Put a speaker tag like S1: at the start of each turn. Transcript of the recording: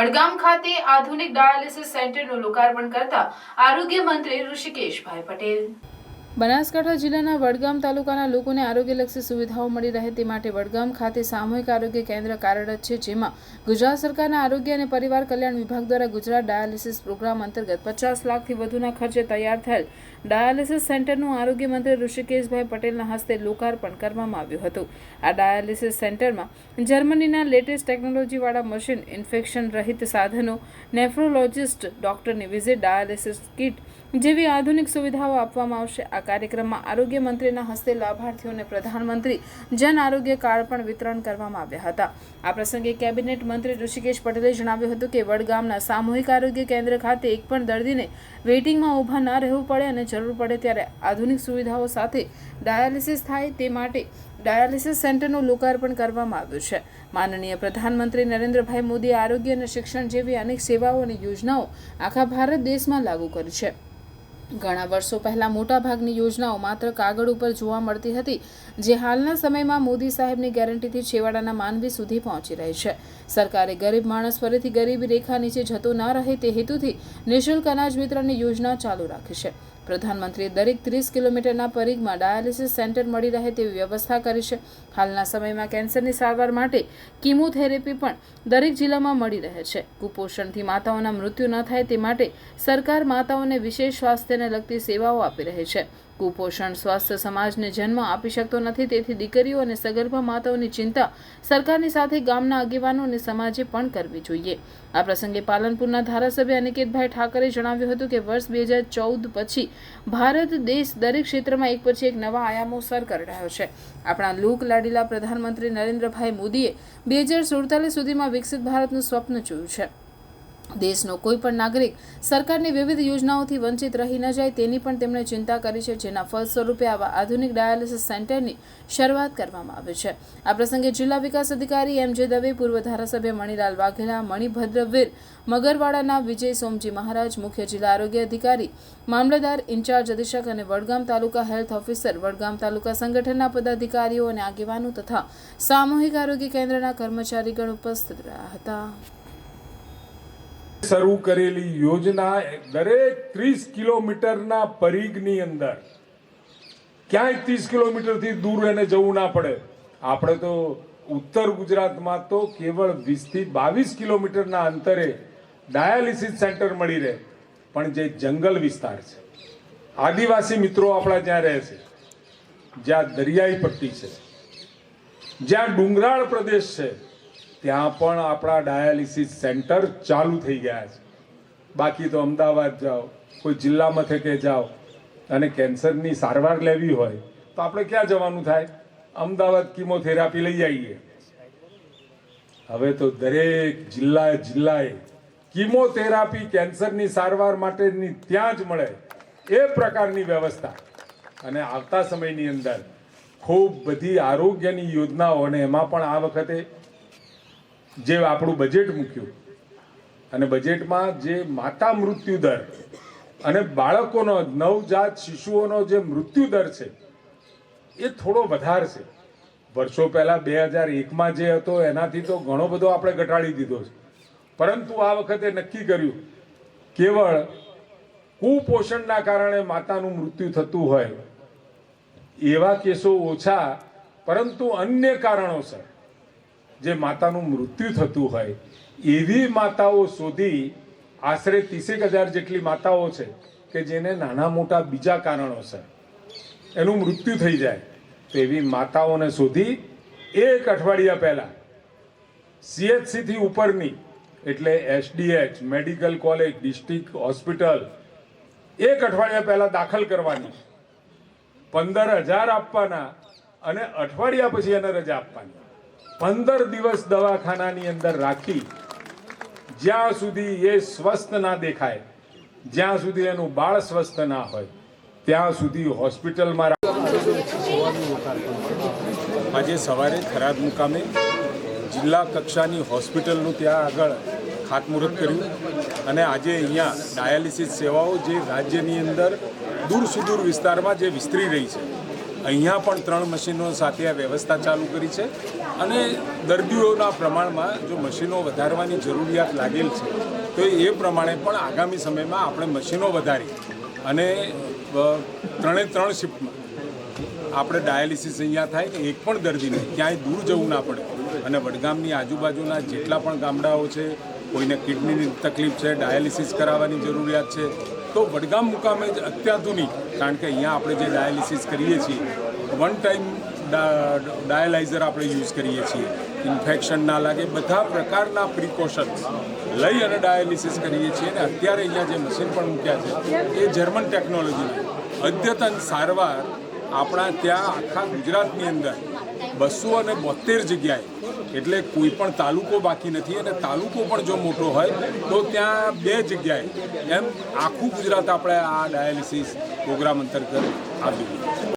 S1: વડગામ ખાતે આધુનિક ડાયાલિસિસ સેન્ટરનું લોકાર્પણ કરતા આરોગ્ય મંત્રી ઋષિકેશભાઈ પટેલ. બનાસકાંઠા જિલ્લાના વડગામ તાલુકાના લોકોને આરોગ્યલક્ષી સુવિધાઓ મળી રહે તે માટે વડગામ ખાતે સામૂહિક આરોગ્ય કેન્દ્ર કાર્યરત છે, જેમાં ગુજરાત સરકારના આરોગ્ય અને પરિવાર કલ્યાણ વિભાગ દ્વારા ગુજરાત ડાયાલિસિસ પ્રોગ્રામ અંતર્ગત પચાસ લાખથી વધુના ખર્ચે તૈયાર થયેલ ડાયાલિસિસ સેન્ટરનું આરોગ્ય મંત્રી ઋષિકેશભાઈ પટેલના હસ્તે લોકાર્પણ કરવામાં આવ્યું હતું. આ ડાયાલિસિસ સેન્ટરમાં જર્મનીના લેટેસ્ટ ટેકનોલોજીવાળા મશીન ઇન્ફેક્શન રહિત સાધનો, નેફ્રોલોજિસ્ટ ડોક્ટરની વિઝિટ, ડાયાલિસિસ કિટ જેવી આધુનિક સુવિધાઓ આપવામાં આવશે. આ કાર્યક્રમમાં આરોગ્ય મંત્રીના હસ્તે લાભાર્થીઓને પ્રધાનમંત્રી જન આરોગ્ય કાર્ડ પણ વિતરણ કરવામાં આવ્યા હતા. આ પ્રસંગે કેબિનેટ મંત્રી ઋષિકેશ પટેલે જણાવ્યું હતું કે વડગામના સામૂહિક આરોગ્ય કેન્દ્ર ખાતે એક પણ દર્દીને વેઇટિંગમાં ઊભા ન રહેવું પડે અને જરૂર પડે ત્યારે આધુનિક સુવિધાઓ સાથે ડાયાલિસિસ થાય તે માટે ડાયાલિસિસ સેન્ટરનું લોકાર્પણ કરવામાં આવ્યું છે. માનનીય પ્રધાનમંત્રી નરેન્દ્રભાઈ મોદીએ આરોગ્ય અને શિક્ષણ જેવી અનેક સેવાઓ અને યોજનાઓ આખા ભારત દેશમાં લાગુ કરી છે. ઘણા વર્ષો પહેલાં મોટાભાગની યોજનાઓ માત્ર કાગળ ઉપર જોવા મળતી હતી, જે હાલના સમયમાં મોદી સાહેબની ગેરંટીથી છેવાડાના માનવી સુધી પહોંચી રહી છે. સરકારે ગરીબ માણસ ફરીથી ગરીબી રેખા નીચે જતો ન રહે તે હેતુથી નિઃશુલ્ક અનાજ વિતરણની યોજના ચાલુ રાખી છે. પ્રધાનમંત્રીએ દરેક ત્રીસ કિલોમીટરના પરિઘમાં ડાયાલિસિસ સેન્ટર મળી રહે તેવી વ્યવસ્થા કરી છે. હાલના સમયમાં કેન્સરની સારવાર માટે કિમોથેરેપી પણ દરેક જિલ્લામાં મળી રહે છે. કુપોષણથી માતાઓના મૃત્યુ ન થાય તે માટે સરકાર માતાઓને વિશેષ સ્વાસ્થ્યને લગતી સેવાઓ આપી રહી છે. કુપોષણ સ્વાસ્થ્ય સમાજને જન્મ આપી શકતો નથી, તેથી દીકરીઓ અને સગર્ભા માતાઓની ચિંતા સરકારની સાથે ગામના આગેવાનો અને સમાજે પણ કરવી જોઈએ. આ પ્રસંગે પાલનપુરના ધારાસભ્ય અનિકેતભાઈ ઠાકરે જણાવ્યું હતું કે વર્ષ બે હજાર ચૌદ પછી ભારત દેશ દરેક ક્ષેત્રમાં એક પછી એક નવા આયામો સર કરી છે. આપણા લોક લાડીલા પ્રધાનમંત્રી નરેન્દ્રભાઈ મોદીએ બે હજાર સુડતાલીસ સુધીમાં વિકસિત ભારતનું સ્વપ્ન જોયું છે. દેશનો કોઈ પણ નાગરિક સરકારની વિવિધ યોજનાઓથી વંચિત રહી ન જાય તેની પણ તેમણે ચિંતા કરી છે, જેના ફળસ્વરૂપે આવા આધુનિક ડાયાલિસિસ સેન્ટરની શરૂઆત કરવામાં આવી છે. આ પ્રસંગે જિલ્લા વિકાસ અધિકારી એમ જે દવે, પૂર્વ ધારાસભ્ય મણિલાલ વાઘેલા મણિભદ્રવીર મગરવાડાના વિજય સોમજી મહારાજ, મુખ્ય જિલ્લા આરોગ્ય અધિકારી, મામલતદાર ઇન્ચાર્જ અધિક્ષક અને વડગામ તાલુકા હેલ્થ ઓફિસર, વડગામ તાલુકા સંગઠનના પદાધિકારીઓ અને આગેવાનો તથા સામૂહિક આરોગ્ય કેન્દ્રના કર્મચારીગણ ઉપસ્થિત રહ્યા હતા.
S2: શરૂ કરેલી યોજના દરેક ત્રીસ કિલોમીટરના પરિઘની અંદર. ક્યાંય ત્રીસ કિલોમીટરથી દૂર એને જવું ના પડે. આપણે તો ઉત્તર ગુજરાતમાં તો કેવળ વીસથી બાવીસ કિલોમીટરના અંતરે ડાયાલિસિસ સેન્ટર મળી રહે. પણ જે જંગલ વિસ્તાર છે. આદિવાસી મિત્રો આપણા જ્યાં રહે છે. જ્યાં દરિયાઈ પટ્ટી છે. જ્યાં ડુંગરાળ પ્રદેશ છે. ત્યાં પણ આપણા ડાયાલિસિસ સેન્ટર ચાલુ થઈ ગયા છે. બાકી તો અમદાવાદ જાઓ, કોઈ જિલ્લા મથકે જાઓ અને કેન્સરની સારવાર લેવી હોય તો આપણે ક્યાં જવાનું થાય? અમદાવાદ કિમોથેરાપી લઈ આવીએ. હવે તો દરેક જિલ્લા જિલ્લાએ કિમોથેરાપી કેન્સરની સારવાર માટેની ત્યાં જ મળે એ પ્રકારની વ્યવસ્થા. અને આવતા સમયની અંદર ખૂબ બધી આરોગ્યની યોજનાઓ અને એમાં પણ આ વખતે જે આપણું બજેટ મૂક્યું અને બજેટમાં જે માતા મૃત્યુ દર અને બાળકોનો, નવજાત શિશુઓનો જે મૃત્યુ દર છે, એ થોડો વધારે છે. વર્ષો પહેલાં બે હજાર એકમાં જે હતો, એનાથી તો ઘણો બધો આપણે ઘટાડી દીધો છે. પરંતુ આ વખતે નક્કી કર્યું, કેવળ કુપોષણના કારણે માતાનું મૃત્યુ થતું હોય, એવા કેસો ઓછા, પરંતુ અન્ય કારણોસર જે માતાનું મૃત્યુ થતું હોય, એવી માતાઓ શોધી આશરે ત્રીસેક હજાર જેટલી માતાઓ છે કે જેને નાના મોટા બીજા કારણોસર એનું મૃત્યુ થઈ જાય. તો એવી માતાઓને શોધી એક અઠવાડિયા પહેલાં સીએચસીથી ઉપરની એટલે SDH medical college, district hospital એક અઠવાડિયા પહેલાં દાખલ કરવાની. પંદર હજાર આપવાના અને અઠવાડિયા પછી એને રજા આપવાની. પંદર દિવસ દવાખાનાની અંદર રાખી, જ્યાં સુધી એ સ્વસ્થ ના દેખાય, જ્યાં સુધી એનું બાળ સ્વસ્થ ના હોય, ત્યાં સુધી હોસ્પિટલમાં આજે સવારે થરાદ મુકામે જિલ્લા કક્ષાની હોસ્પિટલનું ત્યાં આગળ ખાતમુહૂર્ત કર્યું અને આજે અહીંયા ડાયાલિસિસ સેવાઓ જે રાજ્યની અંદર દૂર સુદૂર વિસ્તારમાં જે વિસ્તરી રહી છે. અહીંયા પણ ત્રણ મશીનો સાથે આ વ્યવસ્થા ચાલુ કરી છે અને દર્દીઓના પ્રમાણમાં જો મશીનો વધારવાની જરૂરિયાત લાગેલ છે, તો એ પ્રમાણે પણ આગામી સમયમાં આપણે મશીનો વધારી અને ત્રણે ત્રણ શિફ્ટમાં આપણે ડાયાલિસિસ અહીંયા થાય કે એક પણ દર્દીને ક્યાંય દૂર જવું ના પડે. અને વડગામની આજુબાજુના જેટલા પણ ગામડાઓ છે, કોઈને કિડનીની તકલીફ છે, ડાયાલિસિસ કરાવવાની જરૂરિયાત છે તો વડગામ મુકામે જ અત્યાધુનિક, કારણ કે અહીંયા આપણે જે ડાયાલિસિસ કરીએ છીએ, વન ટાઈમ ડાયાલાઇઝર આપણે યુઝ કરીએ છીએ. ઇન્ફેક્શન ના લાગે, બધા પ્રકારના પ્રિકોશન્સ લઈ અને ડાયાલિસિસ કરીએ છીએ. અને અત્યારે અહીંયા જે મશીન પણ મૂક્યા છે, એ જર્મન ટેકનોલોજી અદ્યતન સારવાર આપણા ત્યાં આખા ગુજરાતની અંદર બસો અને બોતેર જગ્યાએ. એટલે કોઈ પણ તાલુકો બાકી નથી અને તાલુકો પણ જો મોટો હોય, તો ત્યાં બે જગ્યાએ. એમ આખું ગુજરાત આપણે આ ડાયાલિસિસ પ્રોગ્રામ અંતર્ગત આપ્યું